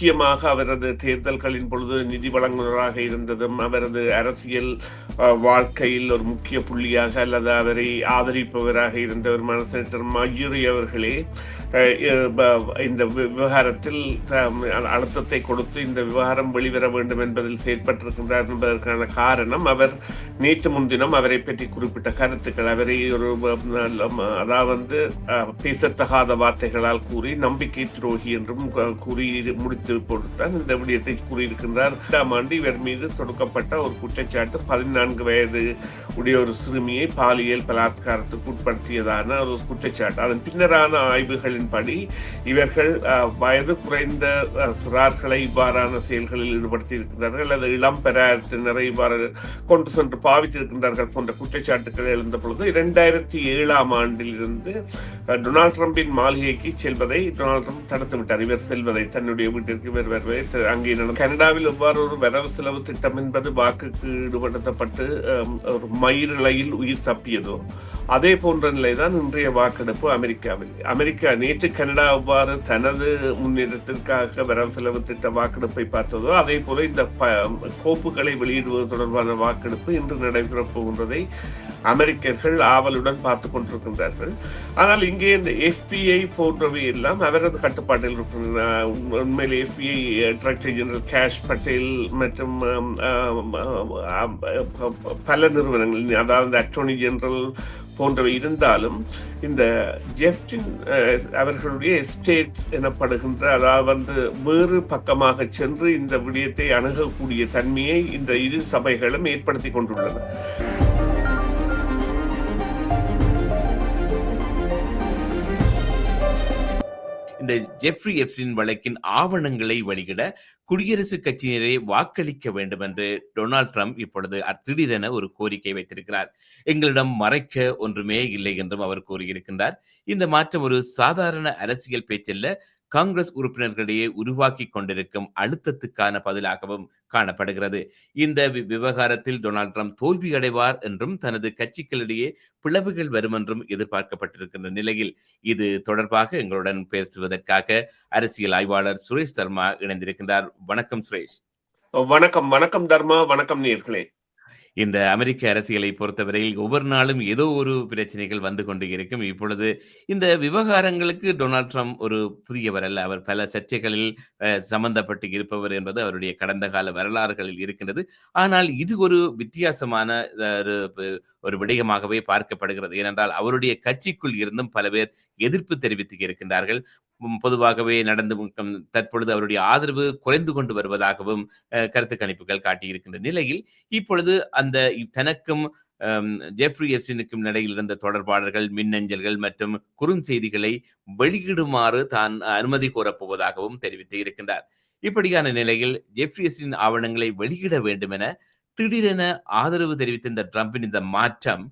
முக்கியமாக அவரது தேர்தல்களின் பொழுது நிதி வழங்குநராக இருந்ததும் அவரது அரசியல் வாழ்க்கையில் ஒரு முக்கிய புள்ளியாக அல்லது அவரை ஆதரிப்பவராக இருந்தவர் செனட்டர் மயூரி அவர்களே இந்த வி- விவகாரத்தில் அழுத்தத்தை கொடுத்து இந்த விவகாரம் வெளிவர வேண்டும் என்பதில் செயற்பட்டிருக்கின்றார் என்பதற்கான காரணம் அவர் நேற்று முன்தினம் அவரை பற்றி குறிப்பிட்ட கருத்துக்கள் அவரை ஒரு அதாவது பேசத்தகாத வார்த்தைகளால் கூறி நம்பிக்கை துரோகி என்றும் கூறி முடித்து கொடுத்தான் இந்த விடயத்தை கூறியிருக்கின்றார் இரண்டாம் ஆண்டு இவர் மீது தொடுக்கப்பட்ட ஒரு குற்றச்சாட்டு பதினான்கு வயது உடைய ஒரு சிறுமியை பாலியல் பலாத்காரத்துக்கு உட்படுத்தியதான ஒரு குற்றச்சாட்டு அதன் பின்னரான ஆய்வுகள் ஆய்வுகளின்படி இவர்கள் வயது குறைந்த சிறார்களை இவ்வாறான செயல்களில் ஈடுபடுத்தியிருக்கின்றார்கள் அல்லது இளம் பெறாத்தினரை இவ்வாறு கொண்டு சென்று பாவித்திருக்கின்றார்கள் போன்ற குற்றச்சாட்டுகள் எழுந்த பொழுது இரண்டாயிரத்தி ஏழாம் ஆண்டிலிருந்து டொனால்ட் ட்ரம்பின் மாளிகைக்கு செல்வதை டொனால்ட் ட்ரம்ப் தடுத்து விட்டார். இவர் செல்வதை தன்னுடைய வீட்டிற்கு இவர் வருவதை அங்கே நடந்த கனடாவில் இவ்வாறு ஒரு வரவு செலவு திட்டம் என்பது வாக்குக்கு ஈடுபடுத்தப்பட்டு ஒரு மயிரிழையில் உயிர் தப்பியதோ அதே போன்ற நிலைதான் இன்றைய வாக்கெடுப்பு அமெரிக்காவில். அமெரிக்கா நேற்று கனடா அவ்வாறு தனது முன்னேற்றத்திற்காக வரவு செலவு திட்ட வாக்கெடுப்பை பார்த்ததோ அதே போல இந்த ப- கோப்புகளை வெளியிடுவது தொடர்பான வாக்கெடுப்பு இன்று நடைபெறப் போகின்றதை அமெரிக்கர்கள் ஆவலுடன் பார்த்து கொண்டிருக்கின்றார்கள். ஆனால் இங்கே இந்த எஃபிஐ போன்றவை எல்லாம் அவரது கட்டுப்பாட்டில் இருக்கின்றன. உண்மையில் FBI director general Kash Patel மற்றும் பல நிறுவனங்கள் அதாவது அட்டோர்னி ஜெனரல் போன்றவை இருந்தாலும் இந்த ஜெஃப்டின் அஹ், அவர்களுடைய எஸ்டேட் எனப்படுகின்ற அதாவது வந்து வேறு பக்கமாக சென்று இந்த விடயத்தை அணுகக்கூடிய தன்மையை இந்த இரு சபைகளும் ஏற்படுத்தி கொண்டுள்ளன. இந்த ஜெப்ரி எப்சின் வழக்கின் ஆவணங்களை வெளியிட குடியரசுக் கட்சியினரை வாக்களிக்க வேண்டும் என்று டொனால்ட் ட்ரம்ப் இப்பொழுது திடீரென ஒரு கோரிக்கை வைத்திருக்கிறார். எங்களிடம் மறைக்க ஒன்றுமே இல்லை என்றும் அவர் கூறியிருக்கின்றார். இந்த மாற்றம் ஒரு சாதாரண அரசியல் பேச்சல்ல காங்கிரஸ் உறுப்பினர்களிடையே உருவாக்கி கொண்டிருக்கும் அழுத்தத்துக்கான பதிலாகவும் காணப்படுகிறது. இந்த வி- விவகாரத்தில் டொனால்ட் ட்ரம்ப் தோல்வி அடைவார் என்றும் தனது கட்சிகளிடையே பிளவுகள் வரும் என்றும் எதிர்பார்க்கப்பட்டிருக்கின்ற நிலையில் இது தொடர்பாக எங்களுடன் பேசுவதற்காக அரசியல் ஆய்வாளர் சுரேஷ் தர்மா இணைந்திருக்கின்றார். வணக்கம் சுரேஷ். வணக்கம் வணக்கம் தர்மா வணக்கம் நேர்களே. இந்த அமெரிக்க அரசியலை பொறுத்தவரையில் ஒவ்வொரு நாளும் ஏதோ ஒரு பிரச்சனைகள் வந்து கொண்டு இருக்கும். இப்பொழுது இந்த விவகாரங்களுக்கு டொனால்ட் ட்ரம்ப் ஒரு புதியவர் அல்ல. அவர் பல சர்ச்சைகளில் சம்பந்தப்பட்டு இருப்பவர் என்பது அவருடைய கடந்த கால வரலாறுகளில் இருக்கின்றது. ஆனால் இது ஒரு வித்தியாசமான ஒரு ஒரு விடயமாகவே பார்க்கப்படுகிறது. ஏனென்றால் அவருடைய கட்சிக்குள் இருந்தும் பல பேர் எதிர்ப்பு தெரிவித்து இருக்கின்றார்கள். பொதுவாகவே நடந்து தற்பொழுது அவருடைய ஆதரவு குறைந்து கொண்டு வருவதாகவும் கருத்து கணிப்புகள் காட்டியிருக்கின்ற நிலையில் இப்பொழுது அந்த தனக்கும் ஜெஃப்ரி எப்சினுக்கும் இடையில் இருந்த தொடர்பாளர்கள் மின்னஞ்சல்கள் மற்றும் குறுஞ்செய்திகளை வெளியிடுமாறு தான் அனுமதி கோரப்போவதாகவும் தெரிவித்து இருக்கின்றார். இப்படியான நிலையில் ஜெஃப்ரி எப்சின் ஆவணங்களை வெளியிட வேண்டும் என திடீரென ஆதரவு தெரிவித்த இந்த ட்ரம்பின் இந்த மாற்றம்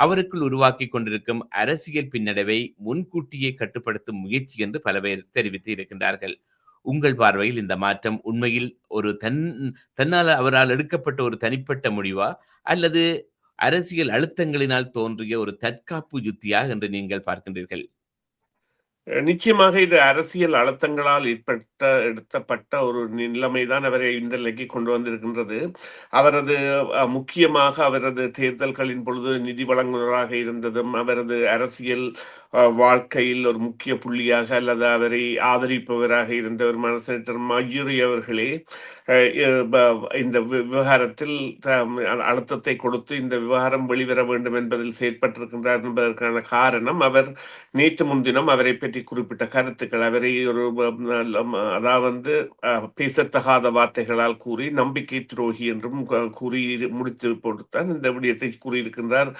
அவருக்குள் உருவாக்கி கொண்டிருக்கும் அரசியல் பின்னடைவை முன்கூட்டியே கட்டுப்படுத்தும் முயற்சி என்று பல பேர் தெரிவித்து இருக்கின்றார்கள். உங்கள் பார்வையில் இந்த மாற்றம் உண்மையில் ஒரு தன் தன்னால் அவரால் எடுக்கப்பட்ட ஒரு தனிப்பட்ட முடிவா? அல்லது அரசியல் அழுத்தங்களினால் தோன்றிய ஒரு தற்காப்பு யுத்தியா? என்று நீங்கள் பார்க்கின்றீர்கள். நிச்சயமாக இது அரசியல் அழுத்தங்களால் ஏற்பட்ட எடுத்தப்பட்ட ஒரு நிலைமைதான் அவரை இந்த நிலைக்கு கொண்டு வந்திருக்கின்றது. அவரது அஹ், முக்கியமாக அவரது தேர்தல்களின் பொழுது நிதி வழங்குநராக இருந்ததும் அவரது அரசியல் வாழ்க்கையில் ஒரு முக்கிய புள்ளியாக அல்லது அவரை ஆதரிப்பவராக இருந்தவர் செனட்டர் மயூரி அவர்களே இந்த வி- விவகாரத்தில் அழுத்தத்தை கொடுத்து இந்த விவகாரம் வெளிவர வேண்டும் என்பதில் செயற்பட்டிருக்கின்றார் என்பதற்கான காரணம் அவர் நேற்று முன்தினம் அவரை பற்றி குறிப்பிட்ட கருத்துக்கள். அவரை ஒரு அதாவது அஹ், பேசத்தகாத வார்த்தைகளால் கூறி நம்பிக்கை துரோகி என்றும் கூறி முடித்து போட்டுத்தான் இந்த விடயத்தை கூறியிருக்கின்றார்.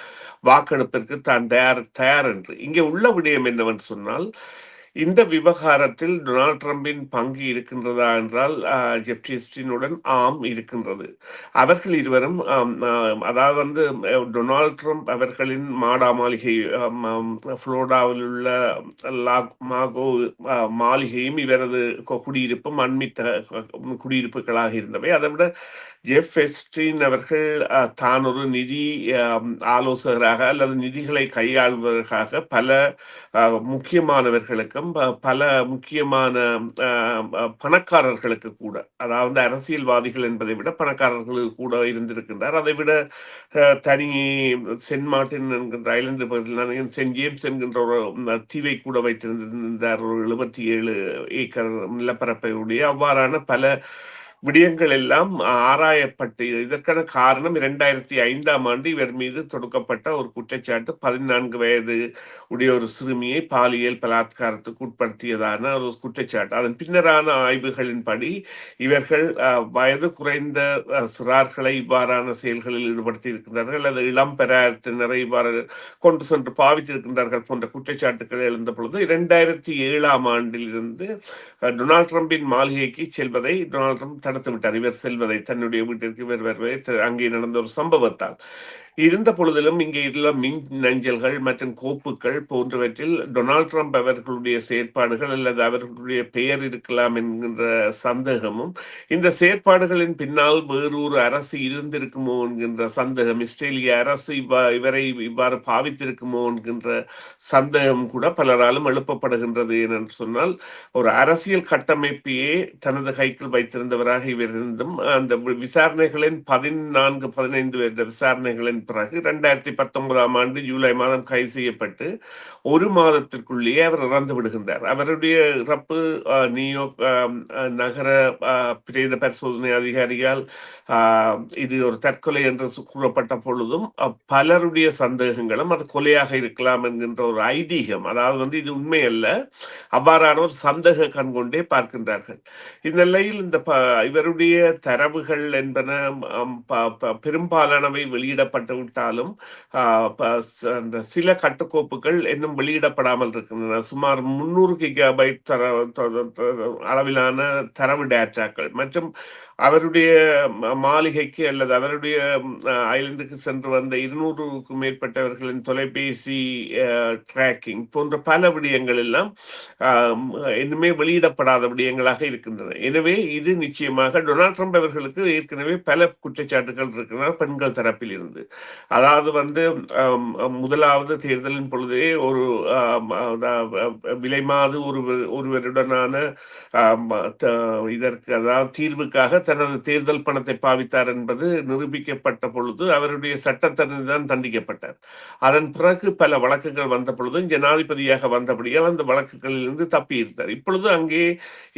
வாக்கெடுப்பிற்கு தான் தயார் தயார் என்று. இங்கே உள்ள விடயம் என்னவென்று சொன்னால் இந்த விவகாரத்தில் டொனால்ட் ட்ரம்பின் பங்கு இருக்கின்றதா என்றால் ஜெப்டிஸ்டினுடன் ஆம் இருக்கின்றது. அவர்கள் இருவரும் அதாவது வந்து டொனால்ட் ட்ரம்ப் அவர்களின் மாடா மாளிகை ஆம், உள்ள லாக் மாகோ மாளிகையும் இவரது குடியிருப்பும் அண்மித்த குடியிருப்புகளாக இருந்தவை. அதை விட ஜெஃப் எஸ்டின் அவர்கள் தான் ஒரு நிதி ஆலோசகராக அல்லது நிதிகளை கையாள்வதற்காக பல முக்கியமானவர்களுக்கும் ப- பல முக்கியமான பணக்காரர்களுக்கு கூட அதாவது அரசியல்வாதிகள் என்பதை விட பணக்காரர்களுக்கு கூட இருந்திருக்கின்றார். அதை விட தனி சென்ட் மார்ட்டின் என்கின்ற ஐலண்டு பகுதியில் சென்ட் ஜேம்ஸ் என்கின்ற ஒரு தீவை கூட வைத்திருந்திருந்தார். ஒரு எழுபத்தி ஏழு ஏக்கர் நிலப்பரப்பையுடைய அவ்வாறான பல விடயங்கள் எல்லாம் ஆராயப்பட்டு இதற்கான காரணம் இரண்டாயிரத்தி ஐந்தாம் ஆண்டு இவர் மீது தொடுக்கப்பட்ட ஒரு குற்றச்சாட்டு. பதினான்கு வயது உடைய ஒரு சிறுமியை பாலியல் பலாத்காரத்துக்கு உட்படுத்தியதான ஒரு குற்றச்சாட்டு. அதன் பின்னரான ஆய்வுகளின்படி இவர்கள் வயது குறைந்த சிறார்களை இவ்வாறான செயல்களில் ஈடுபடுத்தி இருக்கின்றார்கள் அல்லது இளம் பெறாத்தினரை இவ்வாறு கொண்டு சென்று பாவித்திருக்கின்றார்கள் போன்ற குற்றச்சாட்டுகள் எழுந்த பொழுது இரண்டாயிரத்தி ஏழாம் ஆண்டிலிருந்து டொனால்ட் ட்ரம்பின் மாளிகைக்கு செல்வதை டொனால்ட் ட்ரம்ப் தடுத்து விட்டார் இவர் செல்வதை தன்னுடைய வீட்டிற்கு இவர் வருவதை அங்கே நடந்த ஒரு சம்பவத்தால். இருந்த பொழுதிலும் இங்கே உள்ள மின் நஞ்சல்கள் மற்றும் கோப்புகள் போன்றவற்றில் டொனால்ட் ட்ரம்ப் அவர்களுடைய செயற்பாடுகள் அல்லது அவர்களுடைய பெயர் இருக்கலாம் என்கின்ற சந்தேகமும் இந்த செயற்பாடுகளின் பின்னால் வேறொரு அரசு இருந்திருக்குமோ என்கின்ற சந்தேகம் இஸ்ரேலிய அரசு இவ்வா இவரை இவ்வாறு பாவித்திருக்குமோ என்கின்ற சந்தேகம் கூட பலராலும் எழுப்பப்படுகின்றது. ஏனென்று சொன்னால் ஒரு அரசியல் கட்டமைப்பையே தனது கைக்குள் வைத்திருந்தவராக இவர் இருந்தும் அந்த விசாரணைகளின் பதினான்கு பதினைந்து விசாரணைகளின் பிறகு ரெண்டாயிரத்தி பத்தொன்பதாம் ஆண்டு ஜூலை மாதம் கைது செய்யப்பட்டு ஒரு மாதத்திற்குள்ளேயே அவர் இறந்து விடுகின்றார். அவருடைய இறப்பு அஹ், நியூயார்க் நகர பிரேத பரிசோதனை அதிகாரியால் இது ஒரு தற்கொலை என்று கூறப்பட்ட பொழுதும் பலருடைய சந்தேகங்களும் அது கொலையாக இருக்கலாம் என்கின்ற ஒரு ஐதீகம் அதாவது வந்து இது உண்மை அல்ல அவ்வாறான ஒரு சந்தேக கண்கொண்டே பார்க்கின்றார்கள். இந்நிலையில் இந்த இவருடைய தரவுகள் என்பன பெரும்பாலானவை வெளியிடப்பட்ட விட்டாலும் அந்த சில கட்டுக்கோப்புகள் இன்னும் வெளியிடப்படாமல் இருக்கின்றன. சுமார் முன்னூறு கிகாபைட் தர அளவிலான தரவு டேட்டாக்கள் மற்றும் அவருடைய மாளிகைக்கு அல்லது அவருடைய ஐலண்டுக்கு சென்று வந்த இருநூறுக்கும் மேற்பட்டவர்களின் தொலைபேசி ட்ராக்கிங் போன்ற பல விடயங்கள் எல்லாம் இன்னுமே வெளியிடப்படாத விடயங்களாக இருக்கின்றன. எனவே இது நிச்சயமாக டொனால்ட் ட்ரம்ப் அவர்களுக்கு ஏற்கனவே பல குற்றச்சாட்டுகள் இருக்கின்றன பெண்கள் தரப்பில் இருந்து. அதாவது வந்து முதலாவது தேர்தலின் பொழுதே ஒரு விலைமாது ஒரு ஒருவருடனான இதற்கு அதாவது தீர்வுக்காக தனது தேர்தல் பணத்தை பாவித்தார் என்பது நிரூபிக்கப்பட்ட பொழுது அவருடைய சட்டத்தரணி தான் தண்டிக்கப்பட்டார். அதன் பிறகு பல வழக்குகள் வந்த பொழுதும் ஜனாதிபதியாக வந்தபடியால் அந்த வழக்குகளிலிருந்து தப்பியிருந்தார். இப்பொழுது அங்கே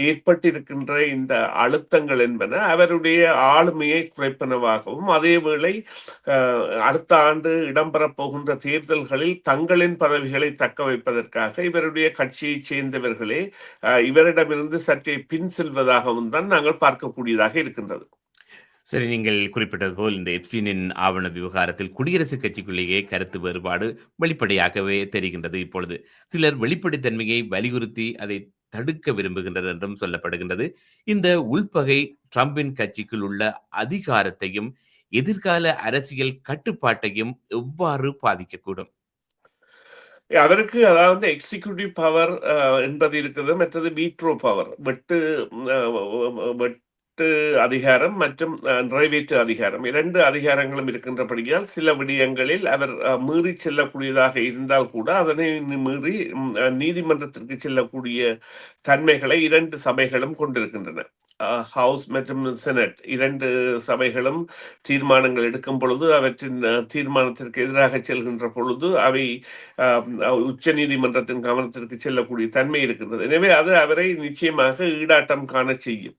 ஏற்பட்டிருக்கின்ற இந்த அழுத்தங்கள் என்பன அவருடைய ஆளுமையை குறைப்பனவாகவும் அதேவேளை அஹ், அடுத்த ஆண்டு இடம்பெறப் போகின்ற தேர்தல்களில் தங்களின் பதவிகளை தக்க வைப்பதற்காக இவருடைய கட்சியைச் சேர்ந்தவர்களே இவரிடமிருந்து சற்றே பின் செல்வதாகவும் தான் நாங்கள் பார்க்கக்கூடியதாக இருக்கின்றது. சரி நீங்கள் குறிப்பிட்டது போல் இந்த எப்ஸ்டீனின் ஆவண விவகாரத்தில் குடியரசுக் கட்சிக்குள்ளேயே கருத்து வேறுபாடு வெளிப்படையாகவே தெரிகின்றது இப்பொழுது. சிலர் வெளிப்படைத்தன்மையை வலியுறுத்தி அதை தடுக்க விரும்புகின்றது என்றும் சொல்லப்படுகின்றது. இந்த உள்பகை ட்ரம்பின் கட்சிக்குள் உள்ள அதிகாரத்தையும் எதிர்கால அரசியல் கட்டுப்பாட்டையும் எவ்வாறு பாதிக்கக்கூடும்? அவருக்கு அதாவது எக்ஸிகியூட்டிவ் பவர் என்பது இருக்குது மற்றது வீட்ரோ பவர். வெட்டு அஹ், அதிகாரம் மற்றும் நிறைவேற்று அதிகாரம். இரண்டு அதிகாரங்களும் இருக்கின்றபடியால் சில விடயங்களில் அவர் அஹ், மீறி செல்லக்கூடியதாக இருந்தால் கூட அதனை மீறி நீதிமன்றத்திற்கு செல்லக்கூடிய தன்மைகளை இரண்டு சபைகளும் கொண்டிருக்கின்றன. ஹவுஸ் மற்றும் செனட் இரண்டு சபைகளும் தீர்மானங்கள் எடுக்கும் பொழுது அவற்றின் தீர்மானத்திற்கு எதிராக செல்கின்ற பொழுது அவை உச்ச நீதிமன்றத்தின் கவனத்திற்கு செல்லக்கூடிய தன்மை இருக்கின்றது. எனவே அது அவரை நிச்சயமாக ஈடாட்டம் காண செய்யும்.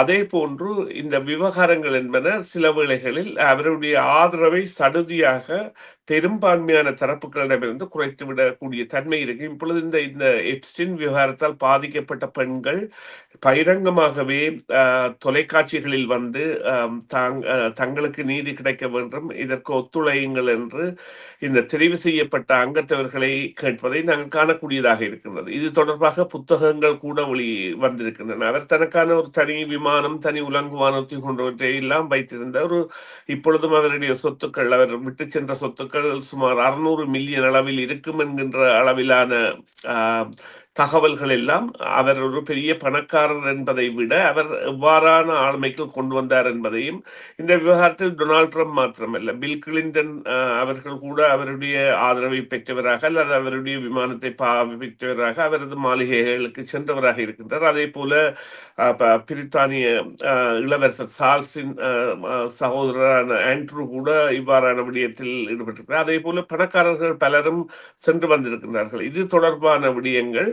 அதே போன்று இந்த விவகாரங்கள் என்பன சில வேளைகளில் அவருடைய ஆதரவை சடுதியாக பெரும்பான்மையான தரப்புகளிடமிருந்து குறைத்து விடக்கூடிய தன்மை இருக்கு. இப்பொழுது இந்த இந்த எப்ஸ்டின் விவகாரத்தால் பாதிக்கப்பட்ட பெண்கள் பகிரங்கமாகவே ஆஹ், தொலைக்காட்சிகளில் வந்து தாங் தங்களுக்கு நீதி கிடைக்க வேண்டும் இதற்கு ஒத்துழையுங்கள் என்று இந்த தெரிவு செய்யப்பட்ட அங்கத்தவர்களை கேட்பதை நாங்கள் காணக்கூடியதாக இருக்கின்றது. இது தொடர்பாக புத்தகங்கள் கூட ஒளி வந்திருக்கின்றன. அவர் தனக்கான ஒரு தனி விமானம் தனி உலங்கு வானத்தை கொண்டவற்றை எல்லாம் வைத்திருந்த ஒரு இப்பொழுதும் அவருடைய சொத்துக்கள் அவர் விட்டு சென்ற சொத்துக்கள் சுமார் அறுநூறு மில்லியன் அளவில் இருக்கும் என்கின்ற அளவிலான ஆஹ், தகவல்கள் எல்லாம் அவர் ஒரு பெரிய பணக்காரர் என்பதை விட அவர் எவ்வாறான ஆளுமைக்கு கொண்டு வந்தார் என்பதையும் இந்த விவகாரத்தில் டொனால்ட் ட்ரம்ப் மாத்திரமல்ல பில் கிளின்டன் அவர்கள் கூட அவருடைய ஆதரவை பெற்றவராக அல்லது அவருடைய விமானத்தை பாவித்தவராக அவரது மாளிகைகளுக்கு சென்றவராக இருக்கின்றார். அதே போல பிரித்தானிய இளவரசர் சார்ஸின் சகோதரரான ஆண்ட்ரூ கூட இவ்வாறான விடயத்தில் ஈடுபட்டிருக்கிறார். அதே போல பணக்காரர்கள் பலரும் சென்று வந்திருக்கிறார்கள் இது தொடர்பான விடயங்கள்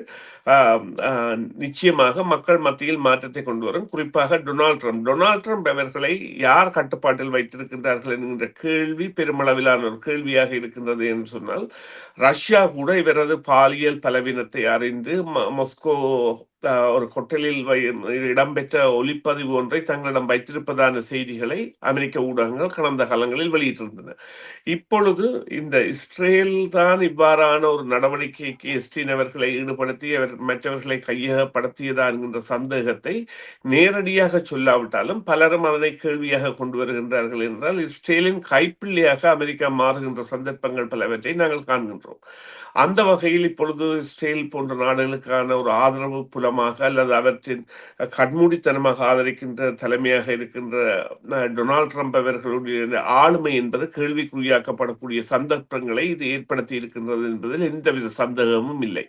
நிச்சயமாக மக்கள் மத்தியில் மாற்றத்தை கொண்டு வரும். குறிப்பாக டொனால்ட் ட்ரம்ப். டொனால்ட் ட்ரம்ப் அவர்களை யார் கட்டுப்பாட்டில் வைத்திருக்கின்றார்கள் என்கின்ற கேள்வி பெருமளவிலான ஒரு கேள்வியாக இருக்கின்றது என்று சொன்னால் ரஷ்யா கூட இவரது பாலியல் பலவீனத்தை அறிந்து ம- ஒரு கொட்டலில் இடம்பெற்ற ஒளிப்பதிவு ஒன்றை தங்களிடம் வைத்திருப்பதான செய்திகளை அமெரிக்க ஊடகங்கள் கடந்த காலங்களில் வெளியிட்டிருந்தன. இப்பொழுது இந்த இஸ்ரேல் தான் இவ்வாறான ஒரு நடவடிக்கைக்கு எஸ்டின் அவர்களை ஈடுபடுத்தி அவர் மற்றவர்களை கையகப்படுத்தியதா என்கின்ற சந்தேகத்தை நேரடியாக சொல்லாவிட்டாலும் பலரும் அதனை கேள்வியாக கொண்டு வருகின்றார்கள் என்றால் இஸ்ரேலின் கைப்பிள்ளையாக அமெரிக்கா மாறுகின்ற சந்தர்ப்பங்கள் பலவற்றை நாங்கள் காண்கின்றோம். அந்த வகையில் இப்பொழுது இஸ்ரேல் போன்ற நாடுகளுக்கான ஒரு ஆதரவு புலம் புலமாக அல்லது அவற்றின் கண்மூடித்தனமாக ஆதரிக்கின்ற தலைமையாக இருக்கின்ற டொனால்ட் ட்ரம்ப் அவர்களுடைய ஆளுமை என்பது கேள்விக்குறியாக்கப்படக்கூடிய சந்தர்ப்பங்களை இது ஏற்படுத்தி இருக்கின்றது என்பதில் எந்தவித சந்தேகமும் இல்லை.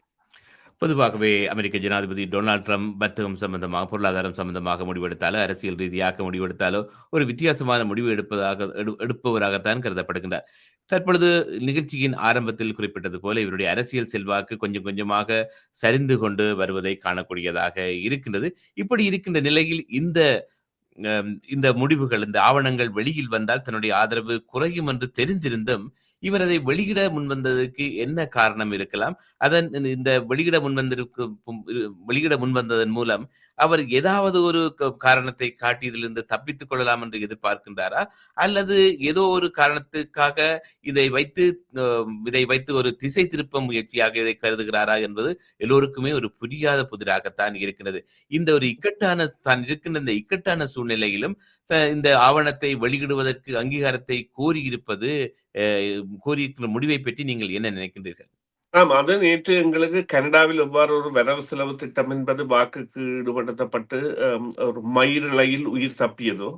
பொதுவாகவே அமெரிக்க ஜனாதிபதி டொனால்ட் ட்ரம்ப் வர்த்தகம் சம்பந்தமாக பொருளாதாரம் சம்பந்தமாக முடிவெடுத்தாலோ அரசியல் ரீதியாக முடிவெடுத்தாலோ ஒரு வித்தியாசமான முடிவு எடுப்பதாக எடு- எடுப்பவராகத்தான் கருதப்படுகின்றார். தற்பொழுது நிகழ்ச்சியின் ஆரம்பத்தில் குறிப்பிட்டது போல இவருடைய அரசியல் செல்வாக்கு கொஞ்சம் கொஞ்சமாக சரிந்து கொண்டு வருவதை காணக்கூடியதாக இருக்கின்றது. இப்படி இருக்கின்ற நிலையில் இந்த இந்த முடிவுகள் இந்த ஆவணங்கள் வெளியில் வந்தால் தன்னுடைய ஆதரவு குறையும் என்று தெரிந்திருந்தும் இவர் அதை வெளியிட முன்வந்ததற்கு என்ன காரணம் இருக்கலாம்? அதன் இந்த- வெளியிட முன்வந்திருக்கு வெளியிட முன்வந்ததன் மூலம் அவர் ஏதாவது ஒரு காரணத்தை காட்டி இதிலிருந்து தப்பித்துக் கொள்ளலாம் என்று எதிர்பார்க்கின்றாரா? அல்லது ஏதோ ஒரு காரணத்துக்காக இதை வைத்து இதை வைத்து ஒரு திசை திருப்ப முயற்சியாக இதை கருதுகிறாரா என்பது எல்லோருக்குமே ஒரு புரியாத புதிராகத்தான் இருக்கிறது. இந்த ஒரு இக்கட்டான தான் இருக்கின்ற இந்த இக்கட்டான சூழ்நிலையிலும் இந்த ஆவணத்தை வெளியிடுவதற்கு அங்கீகாரத்தை கோரியிருப்பது கோரியிருக்கிற முடிவை பற்றி நீங்கள் என்ன நினைக்கின்றீர்கள்? ஆம் அது நேற்று எங்களுக்கு கனடாவில் எவ்வாறு ஒரு வரவு செலவு திட்டம் என்பது வாக்குக்கு ஈடுபடுத்தப்பட்டு ஒரு மயிரிழையில் உயிர் தப்பியதோ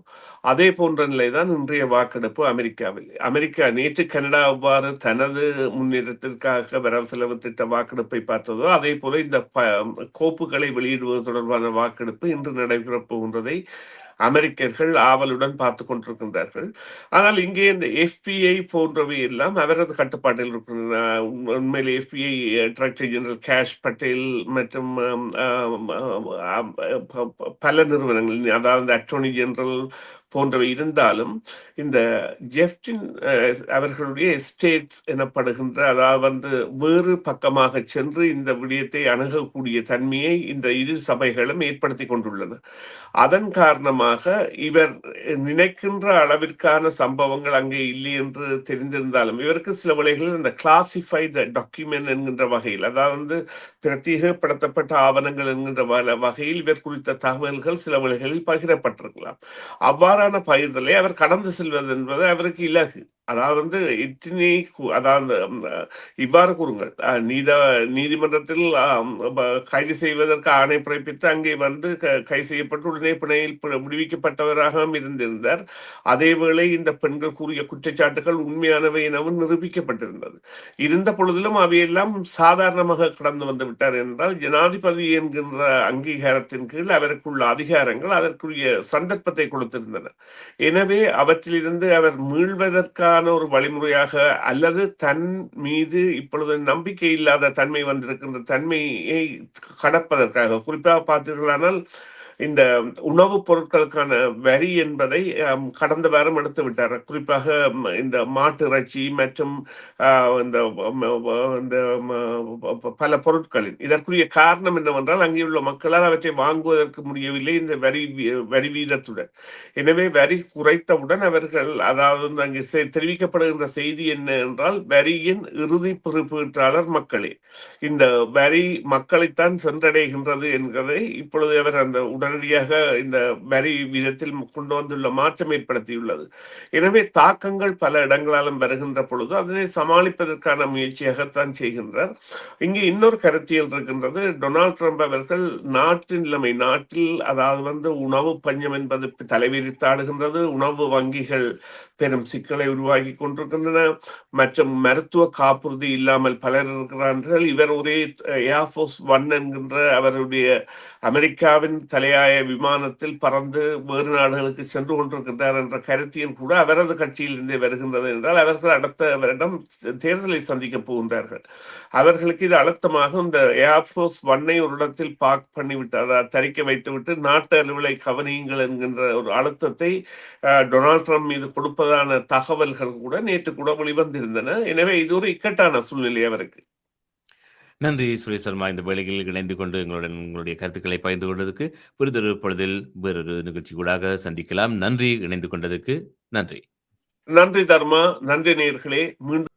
அதே போன்ற நிலைதான் இன்றைய வாக்கெடுப்பு அமெரிக்காவில். அமெரிக்கா நேற்று கனடா எவ்வாறு தனது முன்னேற்றத்திற்காக வரவு செலவு திட்ட வாக்கெடுப்பை பார்த்ததோ அதே போல இந்த கோப்புகளை வெளியிடுவது தொடர்பான வாக்கெடுப்பு இன்று நடைபெறப் போகின்றதை அமெரிக்கர்கள் ஆவலுடன் பார்த்து கொண்டிருக்கின்றார்கள். ஆனால் இங்கே இந்த எஃபிஐ போன்றவை எல்லாம் அவரது கட்டுப்பாட்டில் இருக்கின்றன. உண்மையில் FBI director general Kash Patel மற்றும் பல நிறுவனங்கள் அதாவது அட்டோர்னி ஜெனரல் போன்றவை இருந்தாலும் இந்த ஜெஃப்டின் அவர்களுடைய எஸ்டேட்ஸ் எனப்படுகின்ற அதாவது வந்து வேறு பக்கமாக சென்று இந்த விடயத்தை அணுகக்கூடிய தன்மையை இந்த இரு சபைகளும் ஏற்படுத்தி கொண்டுள்ளன. அதன் காரணமாக இவர் நினைக்கின்ற அளவிற்கான சம்பவங்கள் அங்கே இல்லை என்று தெரிந்திருந்தாலும் இவருக்கு சில வேளைகளில் இந்த கிளாசிஃபைடு டாக்குமெண்ட் என்கின்ற வகையில் அதாவது பிரத்யேகப்படுத்தப்பட்ட ஆவணங்கள் என்கின்ற வகையில் இவர் குறித்த தகவல்கள் சில வேளைகளில் பகிரப்பட்டிருக்கலாம். அவ்வாறு அவ்வாறான பயிர்களை அவர் கடந்து செல்வது என்பது அவருக்கு இலகு. அதாவது வந்து இத்தினி அதாவது இவ்வாறு கூறுங்கள். அஹ், நீத நீதிமன்றத்தில் கைது செய்வதற்கு ஆணை பிறப்பித்து அங்கே வந்து க- கைது செய்யப்பட்டு உடனே பிணையில் விடுவிக்கப்பட்டவராகவும் இருந்திருந்தார். அதேவேளை இந்த பெண்கள் கூறிய குற்றச்சாட்டுகள் உண்மையானவை எனவும் நிரூபிக்கப்பட்டிருந்தது. இருந்த பொழுதிலும் அவையெல்லாம் சாதாரணமாக கடந்து வந்து விட்டார் என்றால் ஜனாதிபதி என்கின்ற அங்கீகாரத்தின் கீழ் அவருக்குள்ள அதிகாரங்கள் அதற்குரிய சந்தர்ப்பத்தை கொடுத்திருந்தன. எனவே அவற்றிலிருந்து அவர் மீள்வதற்கான ஒரு வழிமுறையாக அல்லது தன் மீது இப்பொழுது நம்பிக்கை இல்லாத தன்மை வந்திருக்கின்ற தன்மையை கடப்பதற்காக குறிப்பாக பார்த்தீர்களானால் இந்த உணவுப் பொருட்களுக்கான வரி என்பதை கடந்த வாரம் எடுத்து விட்டார். குறிப்பாக இந்த மாட்டு இறைச்சி மற்றும் இந்த இந்த பல பொருட்களின் இதற்குரிய காரணம் என்னவென்றால் அங்கே உள்ள மக்களால் அவற்றை வாங்குவதற்கு முடியவில்லை இந்த வரி வீ- வரி வீதத்துடன். எனவே வரி குறைத்தவுடன் அவர்கள் அதாவது அங்கே செ- தெரிவிக்கப்படுகின்ற செய்தி என்ன என்றால் வரியின் இறுதி பொறுப்பேற்றாளர் மக்களே. இந்த வரி மக்களைத்தான் சென்றடைகின்றது என்கிறதை இப்பொழுது அவர் அந்த உடன் உடனடியாக இந்த வரி விதத்தில் கொண்டு வந்துள்ள மாற்றம் ஏற்படுத்தியுள்ளது. எனவே தாக்கங்கள் பல இடங்களாலும் வருகின்ற பொழுது அதனை சமாளிப்பதற்கான முயற்சியாகத்தான் செய்கின்றார். இங்கே இன்னொரு கருத்தியல் இருக்கின்றது. டொனால்ட் ட்ரம்ப் அவர்கள் நாட்டின் நிலைமை நாட்டில் அதாவது வந்து உணவு பஞ்சம் என்பது தலைவிரித்தாடுகின்றது உணவு வங்கிகள் பெரும் சிக்கலை உருவாகி கொண்டிருக்கின்றன. மற்றும் மருத்துவ காப்புறுதி இல்லாமல் பலர் இருக்கிறார்கள். இவர் ஒரே ஏர்ஃபோர்ஸ் ஒன் என்கின்ற அவருடைய அமெரிக்காவின் தலையாய விமானத்தில் பறந்து வேறு நாடுகளுக்கு சென்று கொண்டிருக்கின்றார் என்ற கருத்தியும் கூட அவரது கட்சியிலிருந்தே வருகின்றது என்றால் அவர்கள் அடுத்த வருடம் தேர்தலை சந்திக்க போகின்றார்கள். அவர்களுக்கு இது அழுத்தமாக இந்த ஏர்ஃபோர்ஸ் ஒன்னை ஒரு இடத்தில் பார்க் பண்ணிவிட்டு தரிக்க வைத்துவிட்டு நாட்டு அலுவலை கவனியுங்கள் என்கின்ற ஒரு அழுத்தத்தை டொனால்ட் ட்ரம்ப் மீது கொடுப்பதான தகவல்கள் கூட நேற்று கூட வெளிவந்திருந்தன. எனவே இது ஒரு இக்கட்டான சூழ்நிலை அவருக்கு. நன்றி சுரேஷ் சர்மா. இந்த வேளையில் இணைந்து கொண்டு எங்களுடன் உங்களுடைய கருத்துக்களை பகிர்ந்து கொண்டதுக்கு புரிதொரு பொழுதில் வேறொரு நிகழ்ச்சி கூடாக சந்திக்கலாம். நன்றி இணைந்து கொண்டதுக்கு நன்றி. நன்றி தர்மா. நன்றி நேர்களே மீண்டும்